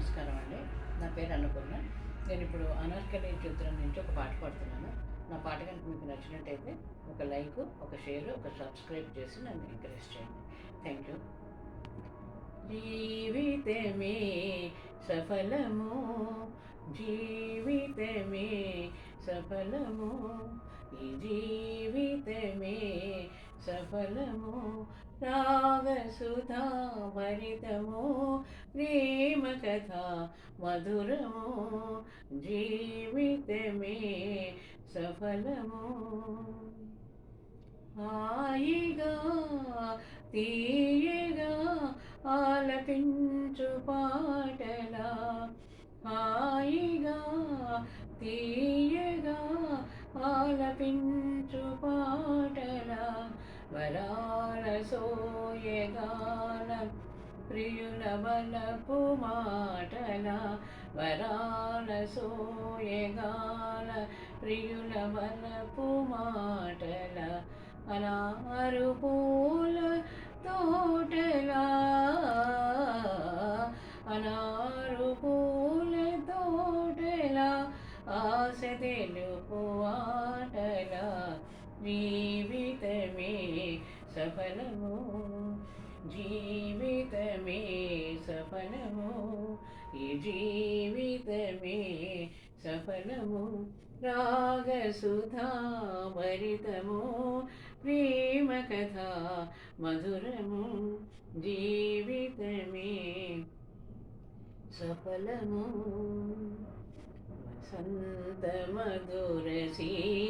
నమస్కారం అండి. నా పేరు అన్నపూర్ణ. నేను ఇప్పుడు అనర్కలి చిత్రం నుంచి ఒక పాట పాడుతున్నాను. నా పాట కనుక మీకు నచ్చినట్టయితే ఒక లైక్ ఒక షేర్ ఒక సబ్స్క్రైబ్ చేసి నన్ను ఎంకరేజ్ చేయండి. Thank you. జీవితమే సఫలము జీవితమే సఫలము. ఈ జీవితమే సఫలము రాగసుధా భరితము ప్రేమ కథ మధురము జీవితమే సఫలము. హాయిగా తీయగా ఆలపించు పాటలా. హాయిగా తీయగా ఆలపించు వరాల సోయగాన ప్రియుల వలపు మాటల. వరాల సోయగాన ప్రియుల వలపు మాటల. అనారు పూల తోటలా. అనారు పూల తోటలా. ఆశ తెలుపు ఆటలా. జీవితమే సఫలము జీవితమే సఫలము ఈ జీవితమే సఫలము రాగసుధా భరితము ప్రేమ కథ మధురము జీవితమే సఫలము వసంత మధుర సీమనా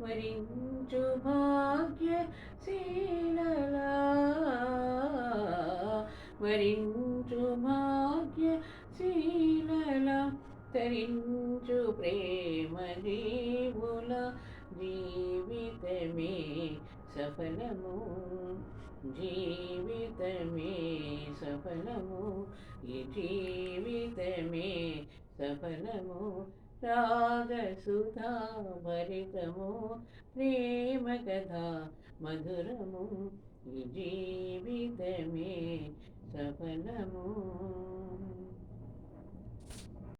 వరించు భాగ్య శీలలా వరించు భాగ్య శీలలా తరించు ప్రేమ జీవుల జీవితమే సఫలము. జీవితమే సఫలము. ఈ జీవితమే సఫలము. రాగసుధా ప్రేమ కథా మధురము ఈ జీవితమే సఫలము.